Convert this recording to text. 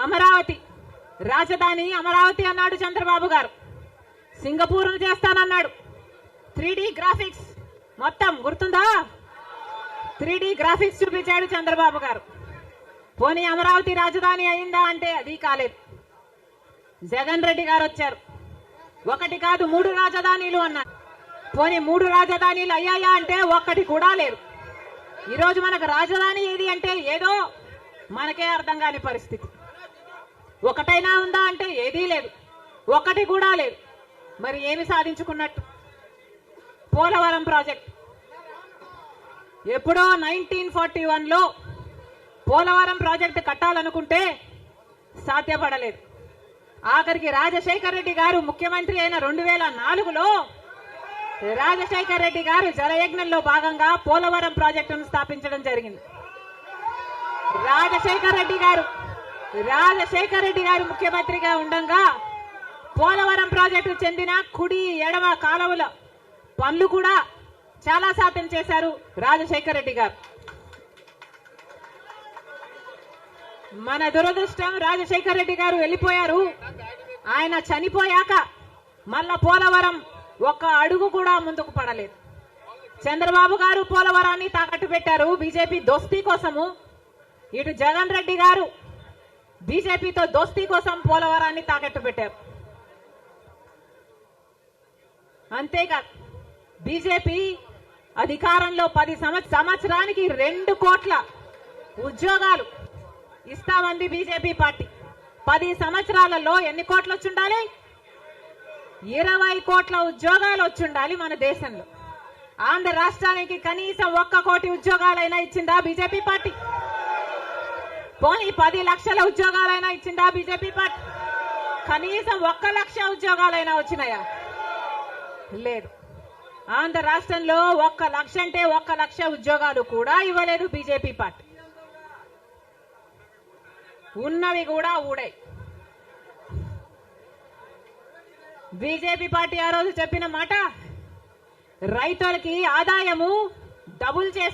అమరావతి. రాజధాని అమరావతి అన్నాడు చంద్రబాబు గారు. సింగపూర్ను చేస్తానన్నాడు. Three graphics. మొత్తం గుర్తుందా? త్రీ గ్రాఫిక్స్ చూపించాడు చంద్రబాబు గారు. పోనీ అమరావతి రాజధాని అయిందా అంటే అది కాలేదు. జగన్ రెడ్డి గారు వచ్చారు. ఒకటి కాదు మూడు రాజధానీలు అన్నారు. పోనీ మూడు రాజధానీలు అయ్యాయా అంటే ఒక్కటి కూడా లేదు. ఈరోజు మనకు రాజధాని ఏది అంటే ఏదో మనకే అర్థం కాని పరిస్థితి. ఒకటైనా ఉందా అంటే ఏదీ లేదు. ఒకటి కూడా లేదు. మరి ఏమి సాధించుకున్నట్టు? పోలవరం ప్రాజెక్ట్. ఎప్పుడో నైన్టీన్ ఫార్టీ వన్లో పోలవరం ప్రాజెక్టు కట్టాలనుకుంటే సాధ్యపడలేదు. ఆఖరికి రాజశేఖర్ రెడ్డి గారు ముఖ్యమంత్రి అయిన రెండు వేల నాలుగులో రాజశేఖర్ రెడ్డి గారు జలయజ్ఞంలో భాగంగా పోలవరం ప్రాజెక్టును స్థాపించడం జరిగింది. రాజశేఖర్ రెడ్డి గారు రాజశేఖర్ రెడ్డి గారు ముఖ్యమంత్రిగా ఉండగా పోలవరం ప్రాజెక్టు చెందిన కుడి ఎడమ కాలువల పనులు కూడా చాలా శాతం చేశారు రాజశేఖర్ రెడ్డి గారు. మన దురదృష్టం రాజశేఖర్ రెడ్డి గారు వెళ్ళిపోయారు. ఆయన చనిపోయాక మళ్ళా పోలవరం ఒక్క అడుగు కూడా ముందుకు పడలేదు. చంద్రబాబు గారు పోలవరాన్ని తాకట్టు పెట్టారు. బీజేపీ దోస్తీ కోసము. ఇటు జగన్ రెడ్డి గారు బీజేపీతో దోస్తీ కోసం పోలవరాన్ని తాకట్టు పెట్టారు. అంతేకాదు బీజేపీ అధికారంలో పది సంవత్సరానికి రెండు కోట్ల ఉద్యోగాలు ఇస్తామంది బీజేపీ పార్టీ. పది సంవత్సరాలలో ఎన్ని కోట్లు వచ్చిండాలి? ఇరవై కోట్ల ఉద్యోగాలు వచ్చుండాలి మన దేశంలో. ఆంధ్ర రాష్ట్రానికి కనీసం ఒక్క కోటి ఉద్యోగాలైనా ఇచ్చిందా బీజేపీ పార్టీ? పోనీ పది లక్షల ఉద్యోగాలైనా ఇచ్చిందా బీజేపీ పార్టీ? కనీసం ఒక్క లక్ష ఉద్యోగాలైనా వచ్చినాయా? లేదు. ఆంధ్ర రాష్ట్రంలో ఒక్క లక్ష అంటే ఒక్క లక్ష ఉద్యోగాలు కూడా ఇవ్వలేదు బీజేపీ పార్టీ. ఉన్నవి కూడా ఊడాయి బీజేపీ పార్టీ ఆ రోజు చెప్పిన మాట రైతులకి ఆదాయము డబుల్ చేసి